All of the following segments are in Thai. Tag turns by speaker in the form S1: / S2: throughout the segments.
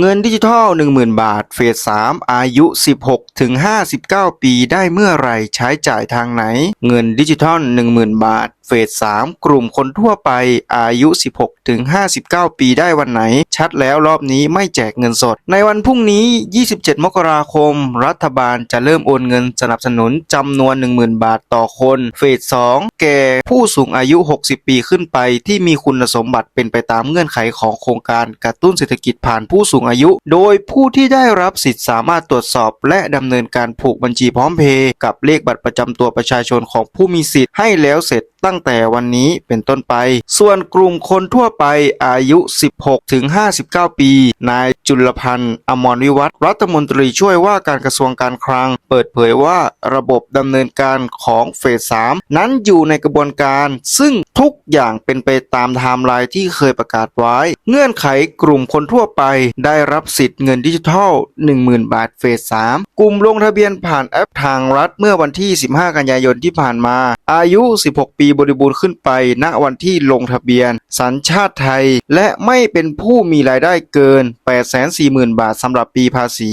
S1: เงินดิจิทัล 10,000 บาท เฟส 3 อายุ 16 ถึง 59 ปีได้เมื่อไรใช้จ่ายทางไหน เงินดิจิทัล 10,000 บาท เฟส 3 กลุ่มคนทั่วไป อายุ 16 ถึง 59 ปีได้วันไหน ชัดแล้วรอบนี้ไม่แจกเงินสด ในวันพรุ่งนี้ 27 มกราคม รัฐบาลจะเริ่มโอนเงินสนับสนุนจำนวน 10,000 บาทต่อคน เฟส 2 แก่ผู้สูงอายุ 60 ปีขึ้นไปที่มีคุณสมบัติเป็นไปตามเงื่อนไขของโครงการกระตุ้นเศรษฐกิจผ่านผู้สูงอายุ โดยผู้ที่ได้รับสิทธิ์สามารถตรวจสอบ และดำเนินการผูกบัญชีพร้อมเพย์กับเลขบัตรประจำตัวประชาชนของผู้มีสิทธิ์ให้แล้วเสร็จ ตั้งแต่วันนี้เป็นต้นไป ส่วนกลุ่มคนทั่วไปอายุ 16 ถึง 59 ปี นายจุลพันธ์อมรวิวัฒน์รัฐมนตรีช่วยว่าการกระทรวงการคลัง เปิดเผยว่าระบบดำเนินการของเฟส 3 นั้นอยู่ในกระบวนการ ซึ่งทุกอย่างเป็นไปตามไทม์ไลน์ที่เคยประกาศไว้ เงื่อนไขกลุ่มคนทั่วไป ได้รับสิทธิ์เงินดิจิทัล 10,000 บาทเฟส 3 กลุ่มลงทะเบียนผ่านแอปทางรัฐเมื่อวันที่ 15 กันยายนที่ผ่านมา อายุ 16 ปีบริบูรณ์ขึ้นไป ณ วันที่ลงทะเบียน สัญชาติไทย และไม่เป็นผู้มีรายได้เกิน 840,000 บาทสำหรับปีภาษี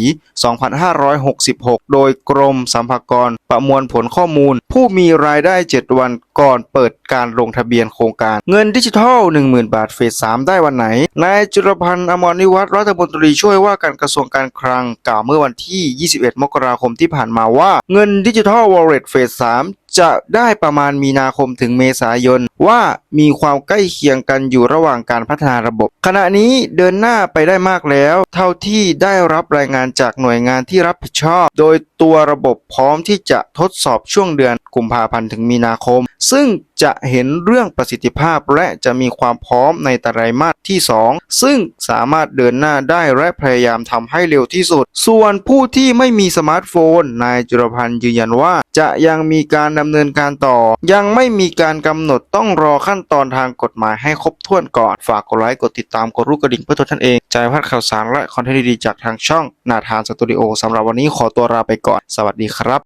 S1: 2566 โดยกรมสรรพากรประมวลผลข้อมูล ผู้มีรายได้ 7 วันก่อนเปิดการลงทะเบียนโครงการ เงินดิจิทัล 10,000 บาทเฟส 3 ได้วันไหน นายจุลพันธ์อมรนิวัฒน์รัฐมนตรีช่วยว่าการกระทรวงการคลังกล่าวเมื่อวันที่ 21 มกราคมที่ผ่านมาว่า เงินดิจิทัลวอลเล็ตเฟส 3 จะได้ประมาณมีนาคมถึงเมษายน ว่ามีความใกล้เคียงกันอยู่ระหว่างการพัฒนาระบบ ขณะนี้เดินหน้าไปได้มากแล้ว เท่าที่ได้รับรายงานจากหน่วยงานที่รับผิดชอบ โดยตัวระบบพร้อมที่จะทดสอบช่วงเดือนกุมภาพันธ์ถึงมีนาคม ซึ่งจะเห็นเรื่องประสิทธิภาพและจะมีความพร้อมในไตรมาสที่ 2 ซึ่งสามารถเดินหน้าได้และพยายามทำให้เร็วที่สุด ส่วนผู้ที่ไม่มีสมาร์ทโฟน นายจุลพันธ์ยืนยันว่าจะยังมีการดำเนินการต่อ ยังไม่มีการกำหนดต้องรอขั้นตอนทางกฎหมายให้ครบถ้วนก่อน ฝากกดไลค์กดติดตามกดรูปกระดิ่งเพื่อตัวท่านเองใจพัดข่าวสารและคอนเทนต์ดีๆจากทางช่องนาธานสตูดิโอสำหรับวันนี้ขอตัวลาไปก่อน สวัสดีครับ